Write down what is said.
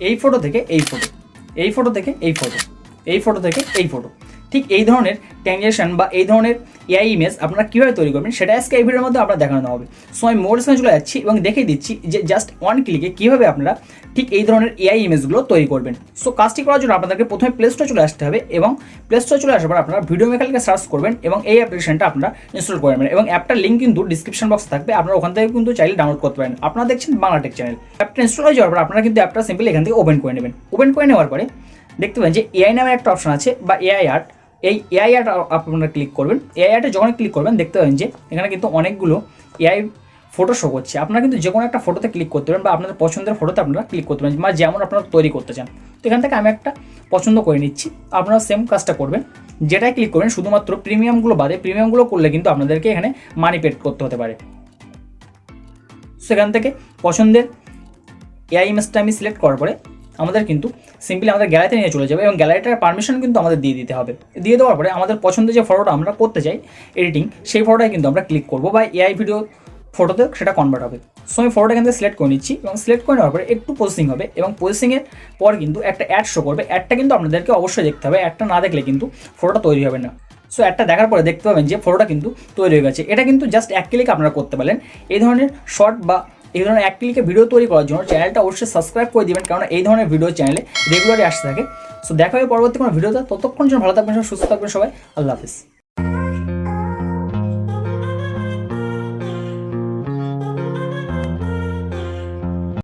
এই ফটো থেকে এই ফটো এই ফটো থেকে এই ফটো এই ফটো থেকে এই ফটো ঠিক এই ধরনের ট্যাঞ্জেকশন বা এই ধরনের এআই ইমেজ আপনারা কীভাবে তৈরি করবেন সেটা আজকে এই ভিডিওর মধ্যে আপনার দেখানো হবে। সো আমি মোড সঙ্গে চলে যাচ্ছি এবং দেখে দিচ্ছি যে জাস্ট ওয়ান ক্লিকে কীভাবে আপনারা ঠিক এই ধরনের এআই ইমেজগুলো তৈরি করবেন। সো কাজটি করার জন্য আপনাদেরকে প্রথমে প্লে স্টোরে চলে আসতে হবে এবং প্লে স্টোরে চলে আসার পর আপনারা ভিডিও মেকালকে সার্চ করবেন এবং এই অ্যাপ্লিকেশনটা আপনারা ইনস্টল করে নেবেন এবং অ্যাপটার লিঙ্ক কিন্তু ডিসক্রিপশন বক্সে থাকবে। আপনারা ওখান থেকে কিন্তু চাইলে ডাউনলোড করতে পারেন। আপনারা দেখছেন বাংলা টেক চ্যানেল অ্যাপটা ইনস্টল হয়ে যাওয়ার পর আপনারা কিন্তু অ্যাপটা সিম্পলি এখান থেকে ওপেন করে নেবেন। ওপেন করে নেওয়ার পরে দেখতে পাবেন যে এআই নামের একটা অপশন আছে বা এআই আর্ট এই এআই আর্ট আপনারা ক্লিক করবেন। এআই আর্টে যখন ক্লিক করবেন, দেখতে পাবেন যে এখানে কিন্তু অনেকগুলো এআই ফটো শো করছে। আপনারা কিন্তু যে কোনো একটা ফটোতে ক্লিক করতে পারেন বা আপনাদের পছন্দের ফটোতে আপনারা ক্লিক করতে পারেন, বা যেমন আপনারা তৈরি করতে চান। তো এখান থেকে আমি একটা পছন্দ করে নিচ্ছি। আপনারা সেম কাজটা করবেন। যেটাই ক্লিক করবেন, শুধুমাত্র প্রিমিয়ামগুলো বাদে প্রিমিয়ামগুলো করলে কিন্তু আপনাদেরকে এখানে মানি পেড করতে হতে পারে। সেখান থেকে পছন্দের এআই ইমেজটা আমি সিলেক্ট করার পরে আমাদের কিন্তু সিম্পলি আমাদের গ্যালারিতে নিয়ে চলে যাবে এবং গ্যালারিটার পারমিশন কিন্তু আমাদের দিয়ে দিতে হবে। দিয়ে দেওয়ার পরে আমাদের পছন্দের যে ফটোটা আমরা করতে চাই এডিটিং সেই ফটোটাই কিন্তু আমরা ক্লিক করব বা এআই ভিডিও ফটোতে সেটা কনভার্ট হবে। সো আমি ফটোটা কিন্তু সিলেক্ট করে নিচ্ছি এবং সিলেক্ট করে নেওয়ার পরে একটু প্রসেসিং হবে এবং প্রসেসিংয়ের পর কিন্তু একটা অ্যাড শো করবে। অ্যাডটা কিন্তু আপনাদেরকে অবশ্যই দেখতে হবে অ্যাডটা না দেখলে কিন্তু ফটোটা তৈরি হবে না। সো একটা দেখার পরে দেখতে পাবেন যে ফটোটা কিন্তু তৈরি হয়ে গেছে। এটা কিন্তু জাস্ট এক ক্লিক আপনারা করতে পারেন এই ধরনের শর্ট বা এই ধরনের এক ক্লিকে ভিডিও তৈরি করার জন্য চ্যানেলটা অবশ্যই সাবস্ক্রাইব করে দেবেন কারণ এই ধরনের ভিডিও চ্যানেলে রেগুলারই আসতে থাকে। সো দেখা হবে পরবর্তী কোনো ভিডিওতে ততক্ষণ জন্য ভালো থাকবেন সবাই, সুস্থ থাকবেন সবাই। আল্লাহ হাফিজ।